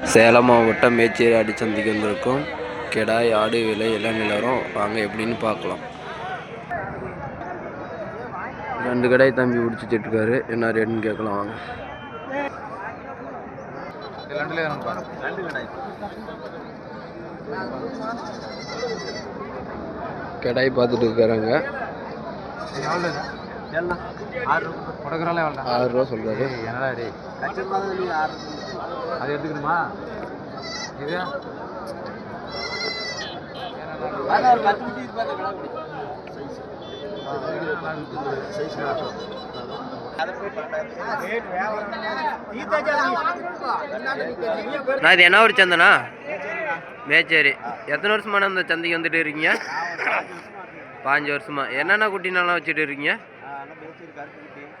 சேலம் மாவட்டம் மேச்சேரி அடிச்சந்தைக்கு வந்திருக்கோம். கெடாய் ஆடு விலை எல்லாம் நிலவரம். வாங்க எப்படின்னு பார்க்கலாம். ரெண்டு கடாய் தம்பி பிடிச்சிட்டு இருக்காரு என்ன ரேட்டுன்னு கேட்கலாம் வாங்க. கெடாய் பார்த்துட்டு இருக்காங்க ஆறு ரூபா சொல்றாரு. அது எடுத்துக்கணுமா? இது? நான் இது என்ன ஒரு சந்தைண்ணா? மேச்சேரி. எத்தனை வருஷமான இந்த சந்தைக்கு வந்துட்டு இருக்கீங்க? பாஞ்சு வருஷமா. என்னென்ன குட்டினாலாம் வச்சுட்டு இருக்கீங்க?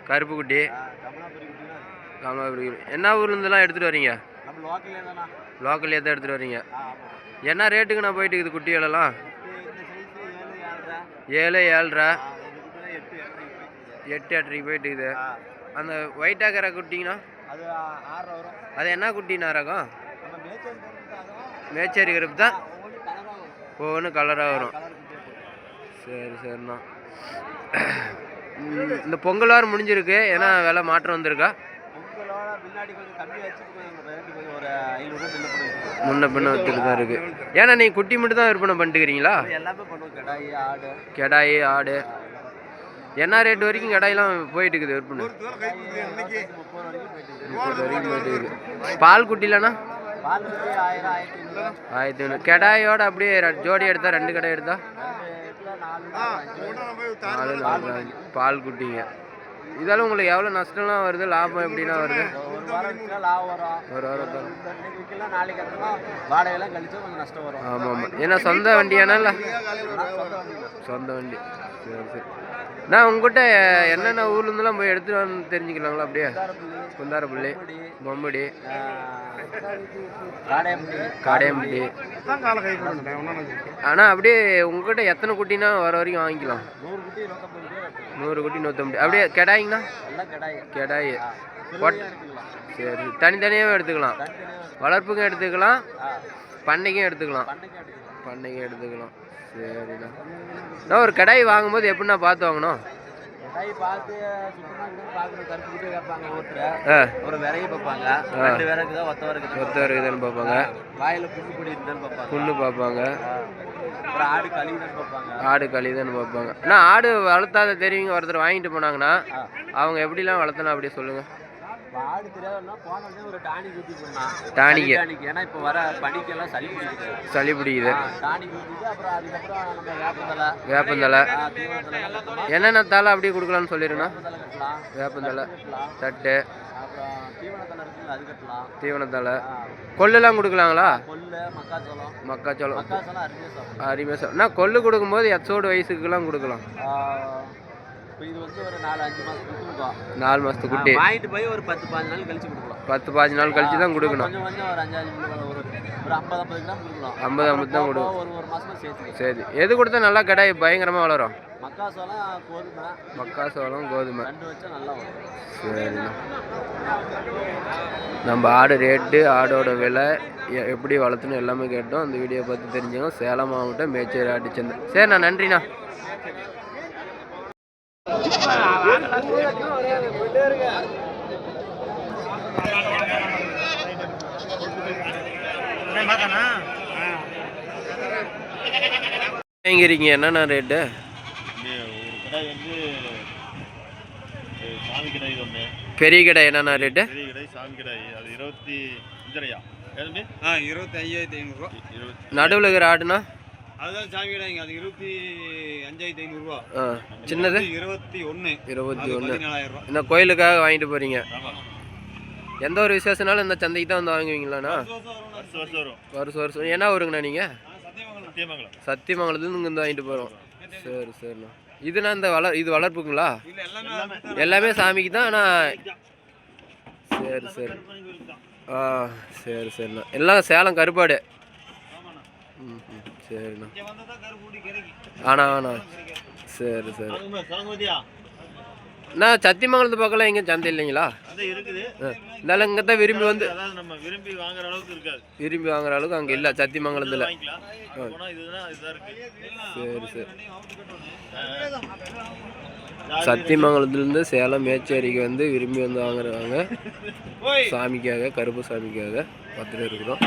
கருப்பு குட்டி. காமலாபுரி என்ன ஊர்லேருந்துலாம் எடுத்துகிட்டு வரீங்க? நம்ம லோக்கல்லே தானா? எடுத்துகிட்டு வரீங்க. என்ன ரேட்டுக்கு நான் போயிட்டு இருக்குது குட்டிகளெல்லாம்? ஏழு ஏழு ஏழரை. எட்டு எட்டு எட்டு எட்டரைக்கு போயிட்டு இருக்குது. அந்த ஒயிட் ஆக்கிற குட்டிங்கண்ணா அது அது என்ன குட்டினா ரகம்? மேச்சேரி கருப்பு தான் ஒவ்வொரு ஒவ்வொன்று கலராகும் கலராக வரும். சரி சரிண்ணா. இந்த பொங்கல் வாரம் முடிஞ்சிருக்கு. ஏன்னா விலை மாற்றம் வந்திருக்கா? முன்ன பின்ன வச்சுட்டு தான் இருக்கு. ஏன்னா நீங்கள் குட்டி மட்டும் தான் விற்பனை பண்ணிட்டுக்கிறீங்களா? கடாயி ஆடு. கெடாய் ஆடு. என்ன ரேட் வரைக்கும் கெடாயெல்லாம் போயிட்டு இருக்குது விற்பனை முப்பது வரைக்கும் போயிட்டு போயிட்டு இருக்குது பால் குட்டிலண்ணா? குட்டி ஆயிரம் ஆயிரத்தி ஐநூறு கெடாயோட அப்படியே ஜோடி எடுத்தா ரெண்டு கடை எடுத்தா. பால் குட்டிங்க. இதெல்லாம் உங்களுக்கு எவ்வளோ நஷ்டம்லாம் வருது? லாபம் எப்படின்னா வருது? வாரம். விற்றா லாபம் வரும். ஒரு வாரம். தான் இந்த இன்னைக்கு விற்கலாம் நாளைக்கு அப்புறம் வாடகையெல்லாம் கழிச்சா கொஞ்சம் நஷ்டம் வரும். ஆமாம் ஆமாம் ஏன்னா சொந்த வண்டியானா இல்லை? சொந்த வண்டி. சரி சரி. நான் உங்ககிட்ட என்னென்ன ஊர்லேருந்துலாம் போய் எடுத்துகிட்டு வந்து தெரிஞ்சுக்கலாங்களா அப்படியே? குந்தாரப்பள்ளி பொம்படி. காடையம்பட்டி. காடையம்பட்டி. ஆனால் அப்படியே உங்ககிட்ட எத்தனை குட்டினா வர வரைக்கும் வாங்கிக்கலாம்? நூறு குட்டி நூற்றம்பது அப்படியே கெடாயிங்கண்ணா? கடாய். சரி. தனித்தனியாகவே எடுத்துக்கலாம். வளர்ப்புக்கும் எடுத்துக்கலாம். பண்ணைக்கும் எடுத்துக்கலாம். பண்ணைக்கு எடுத்துக்கலாம் பண்ணைக்கும் எடுத்துக்கலாம். சரிண்ணா. நான் ஒரு கடாய் வாங்கும்போது எப்படிண்ணா பார்த்து வாங்கணும்? ஒரு விரையை பார்ப்பாங்க. ரெண்டு ஒத்த ஒத்த பார்ப்பாங்க. வாயில புண்ணு பொடி பார்ப்பாங்க. புண்ணு பார்ப்பாங்க. அப்புறம் ஆடு கழிவுதான்னு பார்ப்பாங்க. அண்ணா ஆடு வளர்த்தாத தெரியுங்க ஒருத்தர் வாங்கிட்டு போனாங்கன்னா. அவங்க எப்படிலாம் வளர்த்தணும் அப்படியே சொல்லுங்கள் ஆடு தெரியாதுன்னா போன உடனே ஒரு டானிக் ஊற்றி போடலாம் டானிக்கு. டானிக் ஏன்னா இப்போ வர பனிக்கெல்லாம் சளி பிடிக்குது. சளி பிடிக்குது. டானிக் ஊற்றிட்டு அப்புறம் அதுக்கப்புறம் நம்ம வேப்பந்தலை என்னென்ன தலை அப்படியே கொடுக்கலாம்னு சொல்லிடுண்ணா வேப்பந்தலை தட்டு. தீவனத்தலை கொள்ளுலாம் கொடுக்கலாங்களா? மக்காச்சோளம். அருமையாக சார் அண்ணா கொள்ளு கொடுக்கும்போது எத்தோடு வயசுக்குலாம் கொடுக்கலாம். நாலு குட்டி. வாங்கிட்டு போய் ஒரு பத்து பாஞ்சு நாள் கழிச்சு கொடுக்கலாம். பத்து பாஞ்சு நாள் கழிச்சு தான் கொடுக்கணும். ஐம்பது ஐம்பது தான் கொடுக்கும் சரி. எது கொடுத்தா நல்லா கடாய் பயங்கரமாக வளரும்? மக்காசோளம் கோதுமை. மக்காசோளம் கோதுமை. ரெண்டு வச்சா நல்லா வரும். சரிண்ணா. நம்ம ஆடு ரேட்டு ஆடோட விலை எப்படி வளர்த்துன்னு எல்லாமே கேட்டோம். அந்த வீடியோ பார்த்து தெரிஞ்சுங்க சேலம் மாவட்டம் மேச்சேரி ஆட்டுச்சந்தை சரிண்ணா நன்றிண்ணா. வாங்கிருக்கீங்க என்னண்ணா ரேட்டு ஒரு கடை வந்து அஹ், சாமி கடை இது ஒன்று பெரிய கடை என்னண்ணா ரேட்டு பெரிய கடை சாமி கடை. அது இருபத்தி அஞ்சரையா? ஆ இருபத்தி ஐயாயிரத்தி ஐநூறுரூவா இருபத்தி நடுவில் இருக்கிற ஆடுனா? அதுதான் சாமி கடைங்க அது இருபத்தி அஞ்சாயிரத்தி ஐநூறுரூவா ஆ சின்னது? இருபத்தி ஒன்று இருபத்தி ஒன்று இந்த கோயிலுக்காக வாங்கிட்டு போகிறீங்க எந்த ஒரு விசேஷனாலும் இந்த சந்தைக்கு தான் வந்து வாங்குவீங்களாண்ணா? வருஷம் வருஷம் வரும். வருஷம் வருஷம் என்ன ஊருங்கண்ணா நீங்கள் சத்தியமங்கலத்துலேருந்து இங்கே வந்து வாங்கிட்டு போகிறோம் சரி சரிண்ணா. இதுனா இந்த வளர் இது வளர்ப்புங்களா? இல்லை எல்லாமே சாமிக்கு தான் ஆனால் சரி சரி. ஆ சரி சரிண்ணா. எல்லாம் சேலம் கருப்பாடு. ம் ம், சரிண்ணா. ஆனா ஆனா. சரி சரி. நான் சத்தியமங்கலத்து பக்கம்லாம் எங்கேயும் சந்தை இல்லைங்களா? அது இருக்குது. இருந்தாலும் இங்கே தான் விரும்பி வந்து விரும்பி வாங்குற அளவுக்கு இருக்காது. விரும்பி வாங்குற அளவுக்கு அங்கே இல்லை சத்தியமங்கலத்தில். சரி சரி. சத்தியமங்கலத்துலேருந்து சேலம் மேச்சேரிக்கு வந்து விரும்பி வந்து வாங்குறவங்க சாமிக்காக கருப்பு சாமிக்காக பார்த்துட்டு இருக்கிறோம்.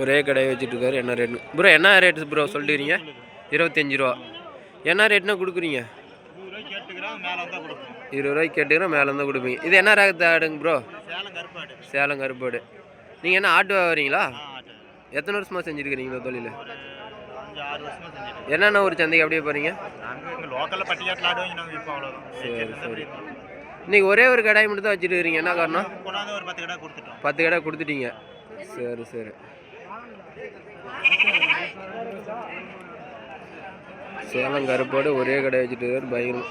ஒரே கடையை வச்சுட்டு இருக்காரு என்ன ரேட் ப்ரோ என்ன ரேட் ப்ரோ சொல்லிட்டுறீங்க இருபத்தஞ்சி ரூபா. என்ன ரேட்னா கொடுக்குறீங்க? இருபது ரூபாய்க்கு கேட்டுக்கிறேன் மேலே தான் கொடுப்பீங்க. இது என்ன ரகத்து ஆடுங்க ப்ரோ சேலம் கருப்பாடு. சேலம் கருப்பாடு நீங்கள் என்ன ஆட்டு வரீங்களா எத்தனை வருஷமாக செஞ்சுருக்கிறீங்க இந்த தொழில்? என்னென்ன ஒரு சந்தைக்கு அப்படியே போகிறீங்க சரி சரி. ஒரே ஒரு கடாய் மட்டும் தான் வச்சுட்டு என்ன காரணம்? ஒரு பத்து கடை பத்து கடை கொடுத்துட்டீங்க. சரி சரி. சேலம் கருப்போடு ஒரே கடை வச்சுட்டு பயங்கரம்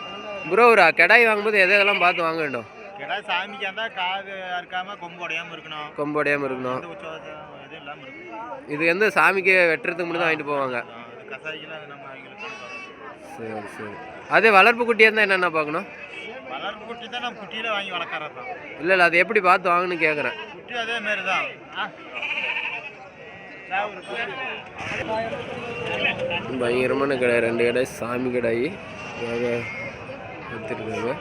ப்ரோ ஒரு கடாய் வாங்கும்போது எதை எதெல்லாம் பார்த்து வாங்க வேண்டும்? கடை சாமிக்கு இருந்தால் காது அறுக்காம கொம்பு உடையாம இருக்கணும். எதுவும் இல்லாமல் இருக்கணும். இது வந்து சாமிக்கு வெட்டுறதுக்கு மட்டும் தான் வாங்கிட்டு போவாங்க. சரி சரி. அதே வளர்ப்பு குட்டியாக இருந்தால் என்னென்ன பார்க்கணும்? வளர்ப்பு குட்டி தான் நம்ம குட்டியில் வாங்கி வளர்க்கறது இல்லை இல்லை அது எப்படி பார்த்து வாங்கணும்னு கேட்குறேன் குட்டி அதே மாரி தான். பயங்கரமான கடை ரெண்டு கடை சாமி கடாயி வித்துருக்காங்க